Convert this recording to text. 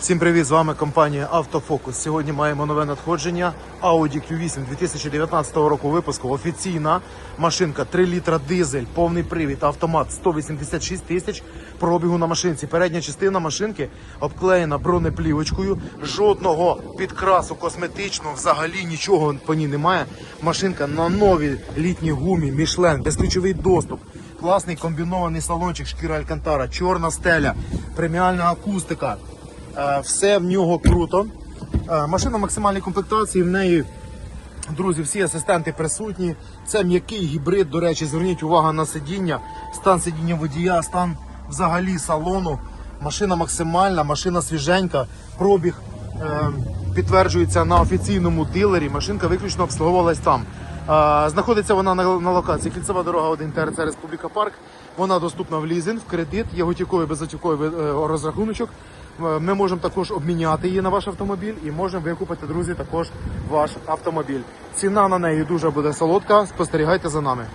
Всім привіт! З вами компанія Автофокус. Сьогодні маємо нове надходження Audi Q8 2019 року випуску. Офіційна машинка 3 літра дизель, повний привід, автомат 186 тисяч пробігу на машинці. Передня частина машинки обклеєна бронеплівочкою. Жодного підкрасу косметичного, взагалі нічого по ній немає. Машинка на новій літній гумі Michelin, безключовий доступ. Класний комбінований салончик шкіра Алькантара, чорна стеля, преміальна акустика. Е, Все в нього круто. Е, Машина максимальної комплектації. В неї, друзі, всі асистенти присутні. Це м'який гібрид. До речі, зверніть увагу на сидіння, стан сидіння водія, стан взагалі салону. Машина максимальна, машина свіженька, пробіг е, підтверджується на офіційному дилері. Машинка виключно обслуговувалась там. Е, Знаходиться вона на, на локації Кільцева дорога 1 ТРЦ Республіка Парк. Вона доступна в лізинг, в кредит, є готівковий безготівковий е, розрахуночок. Е, Ми можемо також обміняти її на ваш автомобіль і можемо викупити, друзі, також ваш автомобіль. Ціна на неї дуже буде солодка. Спостерігайте за нами.